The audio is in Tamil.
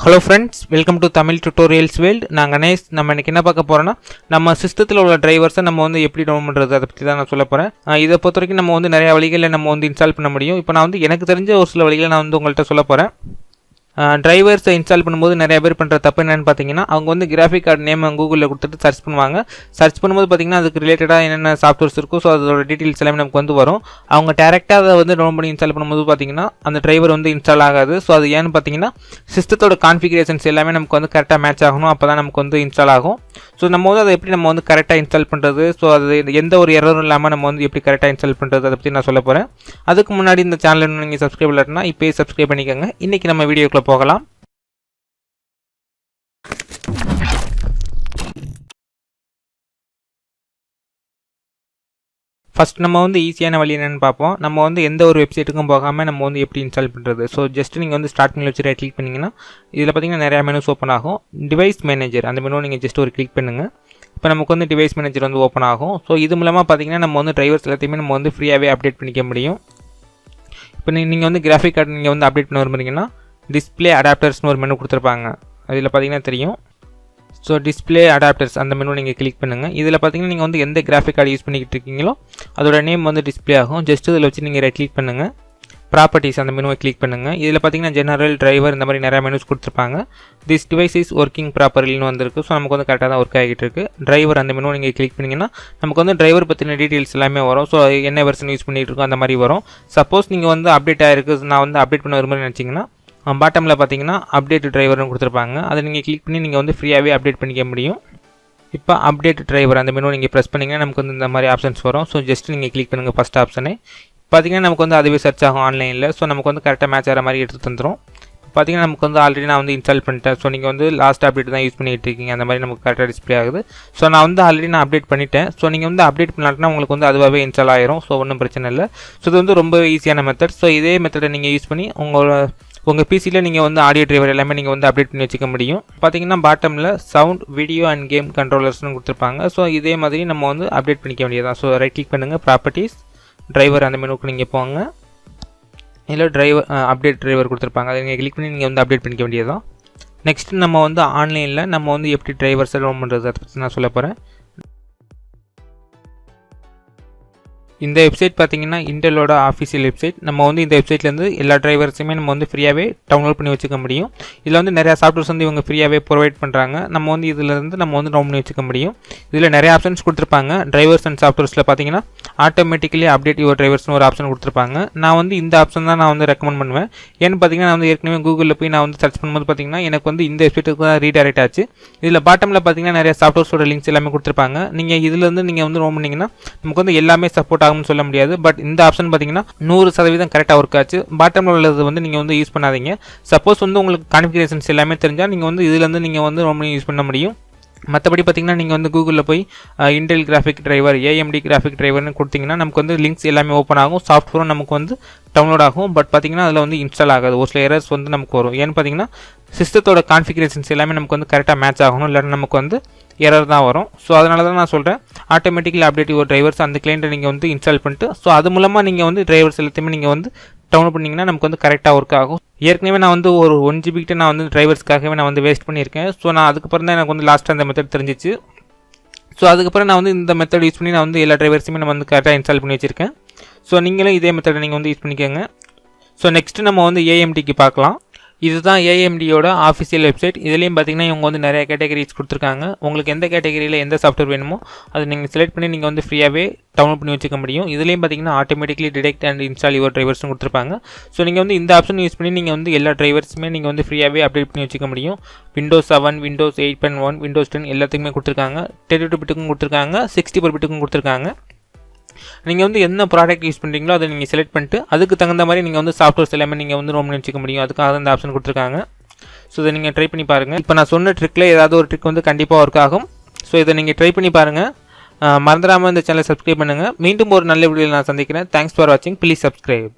Hello friends welcome to Tamil tutorials world நான் கணேஷ் நம்ம எனக்கு என்ன பார்க்க போகிறோன்னா நம்ம சிஸ்டத்தில் உள்ள டிரைவர்ஸை நம்ம வந்து எப்படி டவுன் பண்ணுறது அதை பற்றி தான் நான் சொல்ல போகிறேன் இதை பொறுத்த வரைக்கும் நம்ம வந்து நிறைய வழிகளில் நம்ம வந்து இன்ஸ்டால் பண்ண முடியும். இப்போ நான் வந்து எனக்கு தெரிஞ்ச ஒரு சில வழிகளை நான் வந்து உங்கள்கிட்ட சொல்ல போகிறேன் டிரைவர்ஸை இன்ஸ்டால் பண்ணும்போது நிறைய பேர் பண்ணுற தப்பு என்னென்னு பார்த்தீங்கன்னா அவங்க வந்து கிராஃபிக் கார்டு நேம் கூகுளில் கொடுத்துட்டு சர்ச் பண்ணுவாங்க. சர்ச் பண்ணும்போது பார்த்தீங்கன்னா அதுக்கு ரிலேட்டடாக என்னென்ன சாஃப்ட்வேர்ஸ் இருக்கும் ஸோ அதோட டீட்டெயில்ஸ் எல்லாமே நமக்கு வந்து வரும். அவங்க டேரெக்டாக அதை வந்து டவுன் பண்ணி இன்ஸ்டால் பண்ணும்போது பார்த்தீங்கன்னா அந்த டிரைவர் வந்து இன்ஸ்டால் ஆகாது. ஸோ அது ஏன்னு பார்த்தீங்கன்னா சிஸ்டத்தோட கான்ஃபிகரேஷன்ஸ் எல்லாமே நமக்கு வந்து கரெக்டாக மேட்ச் ஆகணும். அப்போ தான் நமக்கு வந்து இன்ஸ்டால் ஆகும். ஸோ நம்ம வந்து அதை எப்படி நம்ம வந்து கரெக்டாக இன்ஸ்டால் பண்ணுறது ஸோ அது எந்த ஒரு எரரும் இல்லாமல் நம்ம வந்து எப்படி கரெக்டாக இன்ஸ்டால் பண்ணுறது அதை பற்றி நான் சொல்ல போகிறேன் அதுக்கு முன்னாடி இந்த சேனல் நீங்கள் சப்ஸ்கிரைப் இல்லைன்னா இப்போயே சப்ஸ்கிரைப் பண்ணிக்கோங்க. இன்றைக்கி நம்ம வீடியோக்குள்ளே போகலாம். ஃபஸ்ட் நம்ம வந்து ஈஸியான வழி என்னென்னு பார்ப்போம். நம்ம வந்து எந்த ஒரு வெப்சைட்டுக்கும் போகாமல் நம்ம வந்து எப்படி இன்ஸ்டால் பண்ணுறது ஸோ ஜஸ்ட் நீங்கள் வந்து ஸ்டார்ட் பண்ணி வச்சு ரைட் கிளிக் பண்ணிங்கன்னா இதில் பார்த்தீங்கன்னா நிறையா மெனுஸ் ஓப்பன் ஆகும். டிவைஸ் மேனேஜர் அந்த மெனு நீங்கள் ஜஸ்ட் ஒரு கிளிக் பண்ணுங்கள் இப்போ நமக்கு வந்து டிவைஸ் மேனேஜர் வந்து ஓப்பன் ஆகும். ஸோ இது மூலமாக பார்த்தீங்கன்னா நம்ம வந்து டிரைவர்ஸ் எல்லாத்தையுமே நம்ம வந்து ஃப்ரீயாகவே அப்டேட் பண்ணிக்க முடியும். இப்போ நீங்கள் வந்து கிராஃபிக் கார்டு நீங்கள் வந்து அப்டேட் பண்ண விரும்புறீங்கன்னா டிஸ்பிளே அடாப்டர்ஸ்னு ஒரு மெனு கொடுத்துருப்பாங்க. அதில் பார்த்தீங்கன்னா தெரியும். ஸோ டிஸ்பிளே அடாப்டர்ஸ் அந்த மெனு நீங்கள் கிளிக் பண்ணுங்கள் இதில் பார்த்தீங்கன்னா நீங்கள் வந்து எந்த கிராஃபிக் கார்டு யூஸ் பண்ணிக்கிட்டு இருக்கீங்களோ அதோட நேம் வந்து டிஸ்பிளே ஆகும். ஜஸ்ட் இதில் வச்சு நீங்கள் ரைட் கிளிக் பண்ணுங்கள் ப்ராப்பர்ட்டிஸ் அந்த மெனுவை கிளிக் பண்ணுங்கள் இதில் பார்த்தீங்கன்னா ஜெனரல் டிரைவர் இந்த மாதிரி நிறையா மெனுஸ் கொடுத்துருப்பாங்க. திஸ் டிவைஸ் இஸ் ஒர்க்கிங் ப்ராப்பர்லின்னு வந்திருக்கு. ஸோ நமக்கு வந்து கரெக்டாக தான் ஒர்க் ஆகிட்டு இருக்கு. டிரைவர் அந்த மெனுவை நீங்கள் கிளிக் பண்ணிங்கன்னா நமக்கு வந்து டிரைவர் பற்றின டீட்டெயில்ஸ் எல்லாமே வரும். ஸோ என்ன வெர்ஷன் யூஸ் பண்ணிகிட்டு இருக்கோம் அந்த மாதிரி வரும். சப்போஸ் நீங்கள் வந்து அப்டேட் ஆகிருக்கு நான் வந்து அப்டேட் பண்ண விரும்புகிறேன்னு நினச்சிங்கன்னா பாட்டமில் பார்த்தீங்கன்னா அப்டேட் டிரைவர்னு கொடுத்துருப்பாங்க. அதை நீங்கள் கிளிக் பண்ணி நீங்கள் வந்து ஃப்ரீயாகவே அப்டேட் பண்ணிக்க முடியும். இப்போ அப்டேட் டிரைவர் அந்த மெனு நீங்கள் ப்ரெஸ் பண்ணிங்கன்னா நமக்கு வந்து இந்த மாதிரி ஆப்ஷன்ஸ் வரும். ஸோ ஜஸ்ட் நீங்கள் கிளிக் பண்ணுங்கள் ஃபஸ்ட் ஆப்ஷனே பார்த்தீங்கன்னா நமக்கு வந்து அதுவே சர்ச் ஆகும் ஆன்லைனில் ஸோ நமக்கு வந்து கரெக்டாக மேட்ச் ஆகிற மாதிரி எடுத்து தந்துடும் பார்த்தீங்கன்னா நமக்கு வந்து ஆல்ரெடி நான் வந்து இன்ஸ்டால் பண்ணிட்டேன். ஸோ நீங்கள் வந்து லாஸ்ட் அப்டேட் தான் யூஸ் பண்ணிகிட்டு இருக்கீங்க. அந்த மாதிரி நமக்கு கரெக்டாக டிஸ்பிளே ஆகுது. ஸோ நான் வந்து ஆல்ரெடி நான் அப்டேட் பண்ணிட்டேன். ஸோ நீங்கள் வந்து அப்டேட் பண்ணாட்டினா உங்களுக்கு வந்து அதுவாகவே இன்ஸ்டால் ஆயிரும். ஸோ ஒன்றும் பிரச்சனை இல்லை. ஸோ இது வந்து ரொம்ப ஈஸியான மெத்தட் ஸோ இதே மெத்தடை நீங்கள் யூஸ் பண்ணி உங்களோட உங்கள் பிசியில் நீங்கள் வந்து ஆடியோ டிரைவர் எல்லாமே நீங்கள் வந்து அப்டேட் பண்ணி வச்சுக்க முடியும். பார்த்தீங்கன்னா பாட்டமில் சவுண்ட் வீடியோ அண்ட் கேம் கண்ட்ரோலர்ஸ்னு கொடுத்துருப்பாங்க. ஸோ இதே மாதிரி நம்ம வந்து அப்டேட் பண்ணிக்க வேண்டியதான் ஸோ ரைட் கிளிக் பண்ணுங்கள் ப்ராப்பர்ட்டிஸ் டிரைவர் அந்த மெனுக்கு நீங்கள் போங்க. இல்லை டிரைவர் அப்டேட் டிரைவர் கொடுத்துருப்பாங்க. அதை நீங்கள் கிளிக் பண்ணி நீங்கள் வந்து அப்டேட் பண்ணிக்க வேண்டியதான் நெக்ஸ்ட் நம்ம வந்து ஆன்லைனில் நம்ம வந்து எப்படி டிரைவர்ஸ் செலவு பண்ணுறது அதை பற்றி நான் சொல்ல போகிறேன் இந்த வெப்சைட் பார்த்தீங்கன்னா இன்டெலோட ஆஃபீஷியல் வெப்சைட் நம்ம வந்து இந்த வெப்சைட்லேருந்து எல்லா டிரைவர்ஸுமே நம்ம வந்து ஃப்ரீயாகவே டவுன்லோட் பண்ணி வச்சுக்க முடியும். இதில் வந்து நிறையா சாஃப்ட்வேர்ஸ் வந்து இவங்க ஃப்ரீயாகவே ப்ரொவைட் பண்ணுறாங்க நம்ம வந்து இதிலேருந்து நம்ம வந்து டவுன் பண்ணி வச்சுக்க முடியும். இதில் நிறைய ஆப்ஷன்ஸ் கொடுத்துருப்பாங்க. டிரைவர்ஸ் அண்ட் சாஃப்ட்வேர்ஸில் பார்த்தீங்கன்னா ஆட்டோமேட்டிக்கலி அப்டேட் யுவர் டிரைவர்ஸ்னு ஒரு ஆப்ஷன் கொடுத்துருப்பாங்க. நான் வந்து இந்த ஆப்ஷன் தான் நான் வந்து ரெக்கமெண்ட் பண்ணுவேன். ஏன்னு பார்த்தீங்கன்னா நான் வந்து ஏற்கனவே கூகுளில் போய் நான் வந்து சர்ச் பண்ணும்போது பார்த்தீங்கன்னா எனக்கு வந்து இந்த வெப்சைட்டுக்கு தான் ரீடைரக்ட் ஆச்சு. இதில் பாட்டமில் பார்த்தீங்கன்னா நிறைய சாஃப்ட்வேர்ஸோட லிங்க்ஸ் எல்லாமே கொடுத்துருப்பாங்க. நீங்கள் இதுலேருந்து நீங்கள் வந்து ரோம் பண்ணிங்கன்னா நமக்கு வந்து எல்லாமே சப்போர்ட் ஆகும்னு சொல்ல முடியாது. பட் இந்த ஆப்ஷன் பார்த்தீங்கன்னா நூறு சதவீதம் கரெக்டாக ஒர்க் ஆச்சு. பாட்டமில் உள்ளது வந்து நீங்கள் வந்து யூஸ் பண்ணாதீங்க. சப்போஸ் வந்து உங்களுக்கு கான்ஃபிகரேஷன்ஸ் எல்லாமே தெரிஞ்சால் நீங்கள் வந்து இதுலேருந்து நீங்கள் வந்து ரொம்ப யூஸ் பண்ண முடியும். மற்றபடி பார்த்தீங்கன்னா நீங்கள் வந்து கூகுளில் போய் Intel graphic driver AMD graphic டிரைவர்னு கொடுத்தீங்கன்னா நமக்கு வந்து லிங்க்ஸ் எல்லாமே ஓப்பன் ஆகும். சாஃப்ட்வேரும் நமக்கு வந்து டவுன்லோட் ஆகும். பட் பார்த்தீங்கன்னா அதில் வந்து இன்ஸ்டால் ஆகாது. ஒரு சில எரர்ஸ் வந்து நமக்கு வரும். ஏன்னு பார்த்தீங்கன்னா சிஸ்டத்தோட கான்ஃபிகரேஷன்ஸ் எல்லாமே நமக்கு வந்து கரெக்டாக மேட்ச் ஆகணும். இல்லைன்னா நமக்கு வந்து எரர் தான் வரும். ஸோ அதனால தான் நான் சொல்கிறேன் ஆட்டோமேட்டிக்கலி அப்டேட் யுவர் டிரைவர்ஸ் அந்த கிளைண்ட்டை நீங்கள் வந்து இன்ஸ்டால் பண்ணிட்டு ஸோ அது மூலமாக நீங்கள் வந்து டிரைவர்ஸ் எல்லாத்தையுமே நீங்கள் வந்து டவுன்லோட் பண்ணிங்கன்னா நமக்கு வந்து கரெக்டாக ஒர்க் ஆகும். ஏற்கனவே நான் வந்து ஒரு ஒன் ஜிபிக்கிட்ட நான் வந்து டிரைவர்ஸ்க்காகவே நான் வந்து வேஸ்ட் பண்ணியிருக்கேன். ஸோ நான் அதுக்கப்புறம் தான் எனக்கு வந்து லாஸ்ட்டாக அந்த மெத்தட் தெரிஞ்சிச்சு. ஸோ அதுக்கப்புறம் நான் வந்து இந்த மெத்தட் யூஸ் பண்ணி நான் வந்து எல்லா டிரைவர்ஸுமே நான் வந்து கரெக்டாக இன்ஸ்டால் பண்ணி வச்சுருக்கேன். ஸோ நீங்களும் இதே மெத்தடை நீங்கள் வந்து யூஸ் பண்ணிக்கோங்க. ஸோ நெக்ஸ்ட்டு நம்ம வந்து ஏஎம்டிக்கு பார்க்கலாம். இதுதான் ஏஎம்டியோட ஆஃபிஷியல் வெப்சைட் இதுலேயும் பார்த்தீங்கன்னா இவங்க வந்து நிறைய கேட்டகரிஸ் கொடுத்துருக்காங்க. உங்களுக்கு எந்த கேட்டகரியில் எந்த சாஃப்ட்வேர் வேணுமோ அதை நீங்கள் செலக்ட் பண்ணி நீங்கள் வந்து ஃப்ரீயாகவே டவுன்லோட் பண்ணி வச்சுக்க முடியும். இதுலேயும் பார்த்தீங்கன்னா automatically detect and install your டிரைவர்ஸ்னு கொடுத்துருப்பாங்க. ஸோ நீங்கள் வந்து இந்த ஆப்ஷன் யூஸ் பண்ணி நீங்கள் வந்து எல்லா டிரைவர்ஸுமே நீங்கள் வந்து ஃப்ரீயாகவே அப்டேட் பண்ணி வச்சுக்க முடியும். Windows seven Windows eight point one Windows ten எல்லாத்துக்குமே கொடுத்துருக்காங்க. தேர்ட்டி டூ பிட்டுக்கும் கொடுத்துருக்காங்க. சிக்ஸ்டி ஃபோர் பிட்டுக்கும் கொடுத்துருக்காங்க. நீங்கள் வந்து என்ன ப்ராடக்ட் யூஸ் பண்ணுறீங்களோ அதை நீங்கள் செலக்ட் பண்ணிட்டு அதுக்கு தகுந்த மாதிரி நீங்கள் வந்து சாஃப்ட்வேர்ஸ் எல்லாமே நீங்கள் வந்து ரொம்ப நினச்சிக்க முடியும். அதுக்காக இந்த ஆப்ஷன் கொடுத்துருக்காங்க. ஸோ இதை நீங்கள் ட்ரை பண்ணி பாருங்கள் இப்போ நான் சொன்ன ட்ரிக்கில் ஏதாவது ஒரு ட்ரிக் வந்து கண்டிப்பாக ஒர்க் ஆகும். ஸோ இதை நீங்கள் ட்ரை பண்ணி பாருங்கள் மறந்துடாமல் இந்த சேனலை சப்ஸ்கிரைப் பண்ணுங்கள் மீண்டும் ஒரு நல்ல வீடியோவில் நான் சந்திக்கிறேன். தேங்க்ஸ் ஃபார் வாட்சிங் ப்ளீஸ் சப்ஸ்கிரைப்